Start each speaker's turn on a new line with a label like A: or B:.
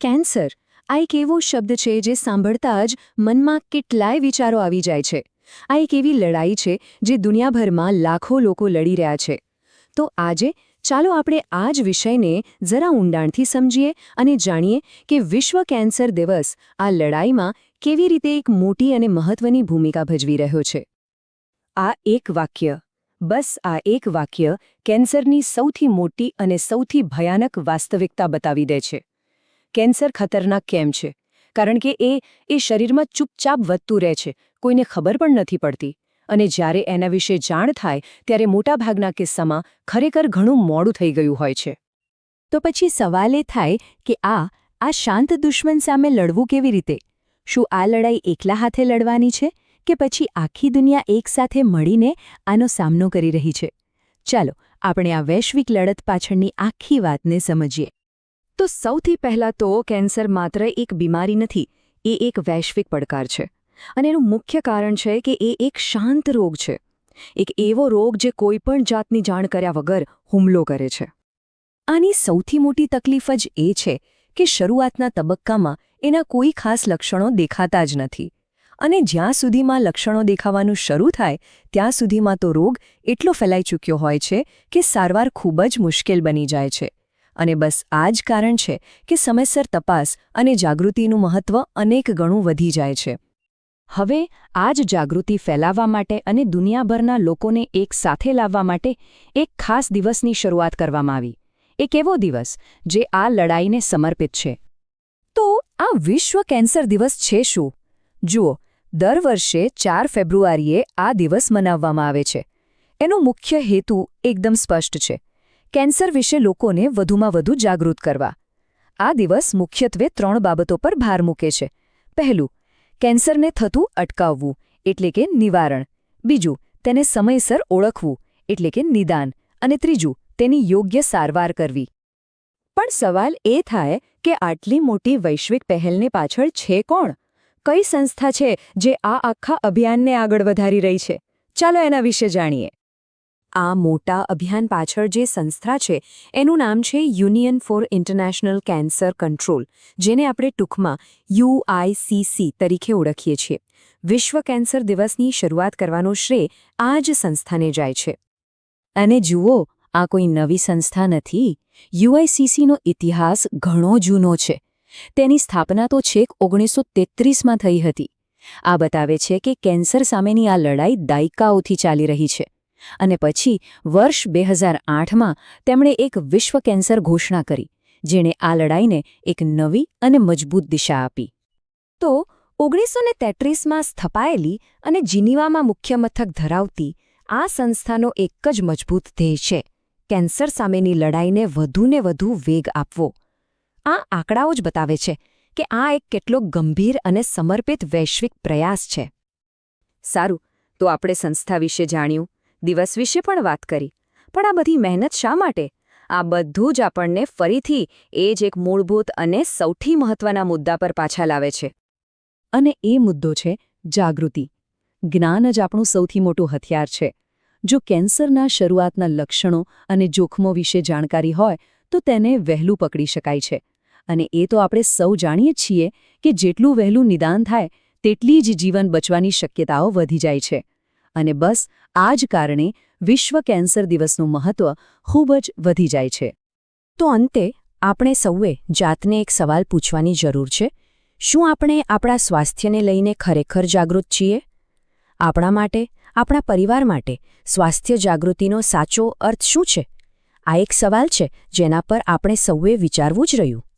A: Cancer. આ એક એવો શબ્દ છે જે સાંભળતા જ મનમાં કેટલાય વિચારો આવી જાય છે. આ એક એવી લડાઈ છે જે દુનિયાભરમાં લાખો લોકો લડી રહ્યા છે. તો આજે ચાલો આપણે આ જ વિષયને જરા ઊંડાણથી સમજીએ અને જાણીએ કે વિશ્વ કેન્સર દિવસ આ લડાઈમાં કેવી રીતે એક મોટી અને મહત્વની ભૂમિકા ભજવી રહ્યો છે.
B: આ એક વાક્ય, બસ આ એક વાક્ય કેન્સરની સૌથી મોટી અને સૌથી ભયાનક વાસ્તવિકતા બતાવી દે છે. કેન્સર ખતરનાક કેમ છે? કારણ કે એ એ શરીરમાં ચૂપચાપ વધતું રહે છે, કોઈને ખબર પણ નથી પડતી. અને જ્યારે એના વિશે જાણ થાય, ત્યારે મોટાભાગના કિસ્સામાં ખરેખર ઘણું મોડું થઈ ગયું હોય છે.
A: તો પછી સવાલ એ થાય કે આ આ શાંત દુશ્મન સામે લડવું કેવી રીતે? શું આ લડાઈ એકલા હાથે લડવાની છે? કે પછી આખી દુનિયા એકસાથે મળીને આનો સામનો કરી રહી છે? ચાલો, આપણે આ વૈશ્વિક લડત પાછળની આખી વાતને સમજીએ. તો સૌથી પહેલાં તો કેન્સર માત્ર એક બીમારી નથી, એ એક વૈશ્વિક પડકાર છે. અને એનું મુખ્ય કારણ છે કે એ એક શાંત રોગ છે. એક એવો રોગ જે કોઈપણ જાતની જાણ કર્યા વગર હુમલો કરે છે. આની સૌથી મોટી તકલીફ જ એ છે કે શરૂઆતના તબક્કામાં એના કોઈ ખાસ લક્ષણો દેખાતા જ નથી. અને જ્યાં સુધીમાં લક્ષણો દેખાવાનું શરૂ થાય, ત્યાં સુધીમાં તો રોગ એટલો ફેલાઈ ચૂક્યો હોય છે કે સારવાર ખૂબ જ મુશ્કેલ બની જાય છે. અને બસ આ જ કારણ છે કે સમયસર તપાસ અને જાગૃતિનું મહત્વ અનેક ગણું વધી જાય છે. હવે આ જ જાગૃતિ ફેલાવવા માટે અને દુનિયાભરના લોકોને એક સાથે લાવવા માટે એક ખાસ દિવસની શરૂઆત કરવામાં આવી. એક એવો દિવસ જે આ લડાઈને સમર્પિત છે. તો આ વિશ્વ કેન્સર દિવસ છે શું? જુઓ, દર વર્ષે ચાર ફેબ્રુઆરીએ આ દિવસ મનાવવામાં આવે છે. એનો મુખ્ય હેતુ એકદમ સ્પષ્ટ છે. કેન્સર વિશે લોકોને વધુમાં વધુ જાગૃત કરવા. આ દિવસ મુખ્યત્વે ત્રણ બાબતો પર ભાર મૂકે છે. પહેલું, કેન્સરને થતું અટકાવવું, એટલે કે નિવારણ. બીજું, તેને સમયસર ઓળખવું, એટલે કે નિદાન. અને ત્રીજું, તેની યોગ્ય સારવાર કરવી. પણ સવાલ એ થાય કે આટલી મોટી વૈશ્વિક પહેલને પાછળ છે કોણ? કઈ સંસ્થા છે જે આ આખા અભિયાનને આગળ વધારી રહી છે? ચાલો એના વિશે જાણીએ. આ મોટા અભિયાન પાછળ જે સંસ્થા છે, એનું નામ છે union for international cancer control, જેને આપણે ટૂંકમાં યુઆઈસીસી તરીકે ઓળખીએ છીએ. વિશ્વ કેન્સર દિવસની શરૂઆત કરવાનો શ્રેય આ જ સંસ્થાને જાય છે. અને જુઓ, આ કોઈ નવી સંસ્થા નથી. યુઆઈસીસીનો ઇતિહાસ ઘણો જૂનો છે. તેની સ્થાપના તો છેક ઓગણીસો તેત્રીસમાં થઈ હતી. આ બતાવે છે કે કેન્સર સામેની આ લડાઈ દાયકાઓથી ચાલી રહી છે. અને પછી વર્ષ બે હજાર આઠમાં તેમણે એક વિશ્વ કેન્સર ઘોષણા કરી, જેણે આ લડાઈને એક નવી અને મજબૂત દિશા આપી. તો ઓગણીસો ને તેત્રીસમાં સ્થપાયેલી અને જીનીવામાં મુખ્ય મથક ધરાવતી આ સંસ્થાનો એક જ મજબૂત ધ્યેય છે, કેન્સર સામેની લડાઈને વધુને વધુ વેગ આપવો. આ આંકડાઓ જ બતાવે છે કે આ એક કેટલો ગંભીર અને સમર્પિત વૈશ્વિક પ્રયાસ છે. સારું, તો આપણે સંસ્થા વિશે જાણ્યું. દિવસ વિશે પણ વાત કરી. પણ આ બધી મહેનત શા માટે? આ બધું જ આપણને ફરીથી એ જ એક મૂળભૂત અને સૌથી મહત્વના મુદ્દા પર પાછા લાવે છે. અને એ મુદ્દો છે જાગૃતિ. જ્ઞાન જ આપણું સૌથી મોટું હથિયાર છે. જો કેન્સરના શરૂઆતના લક્ષણો અને જોખમો વિશે જાણકારી હોય, તો તેને વહેલું પકડી શકાય છે. અને એ તો આપણે સૌ જાણીએ છીએ કે જેટલું વહેલું નિદાન થાય, તેટલી જ જીવન બચવાની શક્યતાઓ વધી જાય છે. અને બસ, આ જ કારણે વિશ્વ કેન્સર દિવસનું મહત્વ ખૂબ જ વધી જાય છે. તો અંતે, આપણે સૌએ જાતને એક સવાલ પૂછવાની જરૂર છે. શું આપણે આપણા સ્વાસ્થ્યને લઈને ખરેખર જાગૃત છીએ? આપણા માટે, આપણા પરિવાર માટે સ્વાસ્થ્ય જાગૃતિનો સાચો અર્થ શું છે? આ એક સવાલ છે જેના પર આપણે સૌએ વિચારવું જ રહ્યું.